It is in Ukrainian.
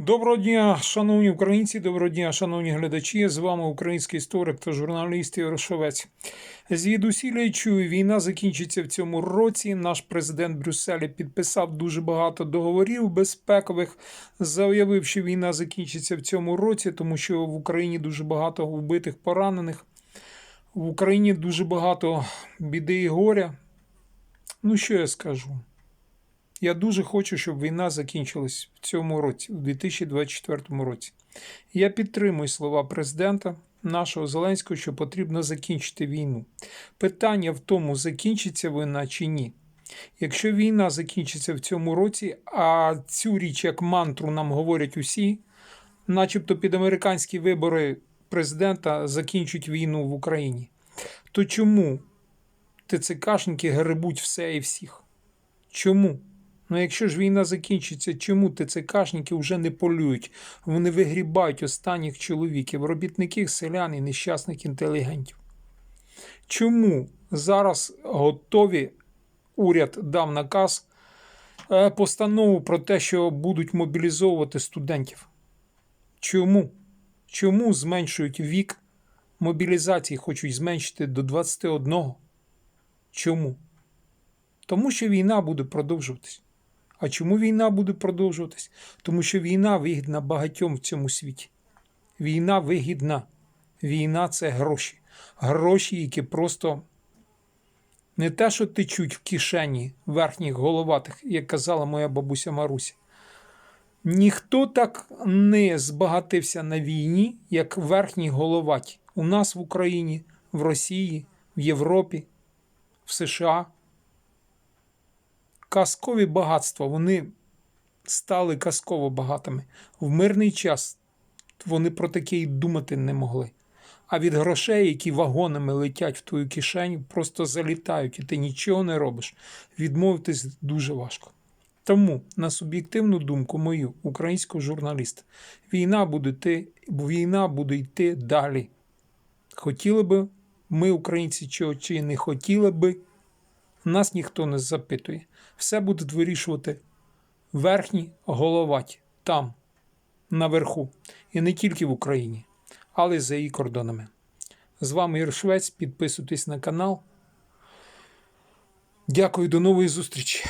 Доброго дня, шановні українці, доброго дня, шановні глядачі. З вами український історик та журналіст Ігор Шовець. Звідусілля я чую, війна закінчиться в цьому році. Наш президент Брюсселі підписав дуже багато договорів безпекових, заявив, що війна закінчиться в цьому році, тому що в Україні дуже багато вбитих, поранених. В Україні дуже багато біди і горя. Ну, що я скажу? Я дуже хочу, щоб війна закінчилась в цьому році, у 2024 році. Я підтримую слова президента нашого Зеленського, що потрібно закінчити війну. Питання в тому, закінчиться війна чи ні. Якщо війна закінчиться в цьому році, а цю річ як мантру нам говорять усі, начебто під американські вибори президента закінчать війну в Україні, то чому ТЦКшники гребуть все і всіх? Чому? Ну, якщо ж війна закінчиться, чому ТЦКшники вже не полюють? Вони вигрібають останніх чоловіків, робітників, селян і нещасних інтелігентів. Чому зараз готові уряд дав наказ е, постанову про те, що будуть мобілізовувати студентів? Чому? Чому зменшують вік мобілізації, хочуть зменшити до 21? Чому? Тому що війна буде продовжуватись. А чому війна буде продовжуватись? Тому що війна вигідна багатьом в цьому світі. Війна вигідна. Війна це гроші. Гроші, які просто не те, що течуть в кишені верхніх головатих, як казала моя бабуся Маруся. Ніхто так не збагатився на війні, як верхні головаті. У нас в Україні, в Росії, в Європі, в США казкові багатства, вони стали казково багатими. В мирний час вони про таке й думати не могли. А від грошей, які вагонами летять в твою кишеню, просто залітають, і ти нічого не робиш. Відмовитись дуже важко. Тому, на суб'єктивну думку мою, українського журналіста, війна буде йти, війна буде йти далі. Хотіли би ми, українці, чого чи не хотіли би, нас ніхто не запитує. Все будуть вирішувати верхні головаті там, наверху. І не тільки в Україні, але й за її кордонами. З вами Ір Швець. Підписуйтесь на канал. Дякую, до нової зустрічі.